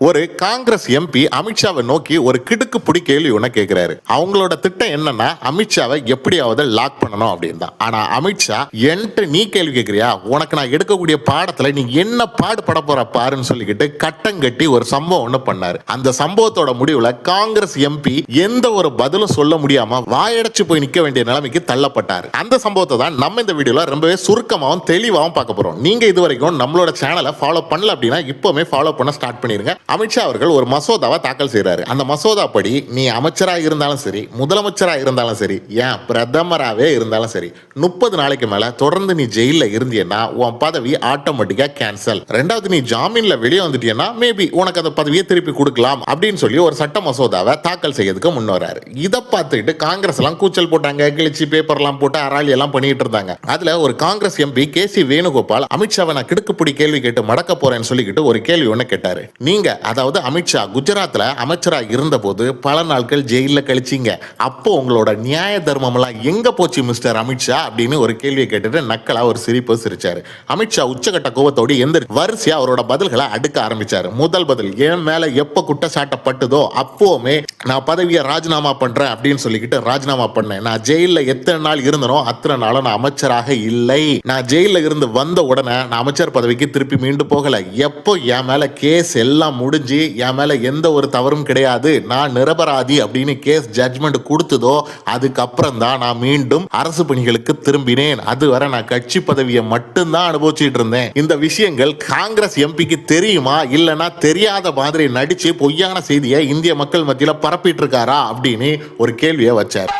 ஒரு காங்கிரஸ் எம்பி அமித்ஷாவை நோக்கி ஒரு கிடுக்கு பிடி கேள்வி ஒன்று கேட்கிறாரு அவங்களோட திட்டம் என்னன்னா அமித்ஷாவை எப்படியாவது லாக் பண்ணணும் அப்படின்னு தான் ஆனா அமித்ஷா என்கிட்ட நீ கேள்வி கேட்குறியா உனக்கு நான் எடுக்கக்கூடிய பாடத்துல நீ என்ன பாடுபட போற பாருன்னு சொல்லிக்கிட்டு கட்டம் கட்டி ஒரு சம்பவம் ஒன்று பண்ணாரு. அந்த சம்பவத்தோட முடிவுல காங்கிரஸ் எம்பி எந்த ஒரு பதிலும் சொல்ல முடியாம வாயடைச்சு போய் நிக்க வேண்டிய நிலைமைக்கு தள்ளப்பட்டார். அந்த சம்பவத்தை தான் நம்ம இந்த வீடியோல ரொம்பவே சுருக்கமாகவும் தெளிவாகவும் பார்க்க போறோம். நீங்க இது வரைக்கும் நம்மளோட சேனலை ஃபாலோ பண்ணல அப்படின்னா இப்பவுமே ஃபாலோ பண்ண ஸ்டார்ட் பண்ணிருங்க. அமித்ஷா அவர்கள் ஒரு மசோதாவை தாக்கல் செய்கிறாரு அந்த மசோதா படி நீ அமைச்சராக இருந்தாலும் சரி முதலமைச்சராக இருந்தாலும் சரி ஏன் பிரதமராகவே இருந்தாலும் சரி முப்பது நாளைக்கு மேலே தொடர்ந்து நீ ஜெயிலில் இருந்தியன்னா உன் பதவி ஆட்டோமேட்டிக்காக கேன்சல் ரெண்டாவது நீ ஜாமீனில் வெளியே வந்துட்டியன்னா மேபி உனக்கு அந்த பதவியை திருப்பி கொடுக்கலாம் அப்படின்னு சொல்லி ஒரு சட்ட மசோதாவை தாக்கல் செய்யறதுக்கு முன் இதை பார்த்துக்கிட்டு காங்கிரஸ் எல்லாம் கூச்சல் போட்டாங்க கிழிச்சு பேப்பர்லாம் போட்டு அராளி எல்லாம் பண்ணிட்டு இருந்தாங்க. அதில் ஒரு Congress MP K C Venugopal அமித்ஷாவை நான் கிடுக்குப்பிடி கேள்வி கேட்டு மடக்க போறேன்னு சொல்லிக்கிட்டு ஒரு கேள்வி ஒன்று கேட்டார். நீங்க அதாவது அமித்ஷா குஜராத்தில் அமைச்சராக இருந்தபோது பல நாட்கள் ஜெயிலில் கழிச்சீங்க. அப்போ உங்களோட நியாய தர்மம் எங்கே போச்சு மிஸ்டர் அமித்ஷா அப்படின்னு ஒரு கேள்வியை கேட்டுட்டு நக்கலாக ஒரு சிரிப்பு சிரிச்சாரு. அமித்ஷா உச்சகட்ட கோபத்தோடு எந்த வரிசையாக அவரோட பதில்களை அடுக்க ஆரம்பித்தார் முதல் பதில் என் மேலே எப்போ குற்றச்சாட்டப்பட்டதோ அப்போவுமே நான் பதவியை ராஜினாமா பண்றேன் அப்படின்னு சொல்லிக்கிட்டு ராஜினாமா பண்ணேன். நான் ஜெயிலில் எத்தனை நாள் இருந்தனோ அத்தனை நாளும் நான் அமைச்சராக இல்லை. நான் ஜெயிலில் இருந்து வந்த உடனே நான் அமைச்சர் பதவிக்கு திருப்பி மீண்டு போகல. எப்போ என் மேல கேஸ் எல்லாம் முடிஞ்சு என் மேலே எந்த ஒரு தவறும் கிடையாது. நான் நிரபராதி அப்படின்னு கேஸ் ஜட்ஜ்மெண்ட் கொடுத்ததோ அதுக்கப்புறம் தான் நான் மீண்டும் அரசு பணிகளுக்கு திரும்பினேன். அதுவரை நான் கட்சி பதவியை மட்டும்தான் அனுபவிச்சுட்டு இருந்தேன். இந்த விஷயங்கள் காங்கிரஸ் எம்பிக்கு தெரியுமா? இல்லைன்னா தெரியாத மாதிரி நடிச்சு பொய்யான செய்தியை இந்திய மக்கள் மத்தியில் பரப்பிட்டு இருக்காரா அப்படின்னு ஒரு கேள்வியை வச்சார்.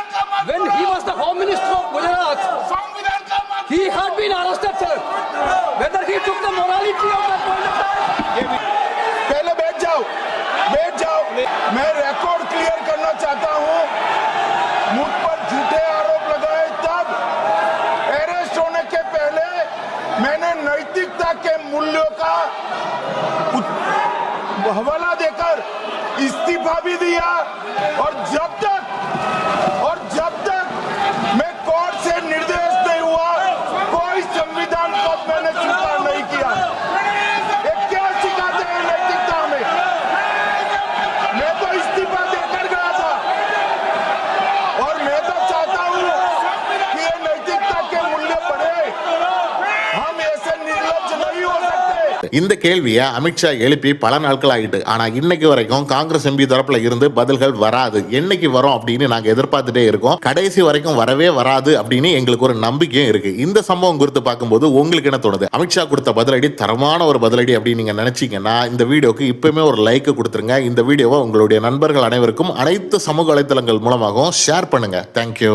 मैं रिकॉर्ड क्लियर करना चाहता हूँ। मुझ पर झूठे आरोप लगाए तब अरेस्ट होने के पहले मैंने नैतिकता के मूल्यों का हवाला देकर इस्तीफा भी दिया और जब तक और जब இந்த கேள்வியை அமித்ஷா எழுப்பி பல நாட்கள் ஆகிட்டு ஆனால் இன்னைக்கு வரைக்கும் காங்கிரஸ் எம்பி தரப்புல இருந்து பதில்கள் வராது. என்னைக்கு வரும் அப்படின்னு நாங்கள் எதிர்பார்த்துட்டே இருக்கோம். கடைசி வரைக்கும் வரவே வராது அப்படின்னு எங்களுக்கு ஒரு நம்பிக்கையும் இருக்கு. இந்த சம்பவம் குறித்து பார்க்கும்போது உங்களுக்கு என்ன தோணுது? அமித்ஷா கொடுத்த பதிலடி தரமான ஒரு பதிலடி அப்படின்னு நீங்க நினைச்சீங்கன்னா இந்த வீடியோக்கு இப்பவுமே ஒரு லைக் கொடுத்துருங்க. இந்த வீடியோவை உங்களுடைய நண்பர்கள் அனைவருக்கும் அனைத்து சமூக வலைத்தளங்கள் மூலமாகவும் ஷேர் பண்ணுங்க. தேங்க்யூ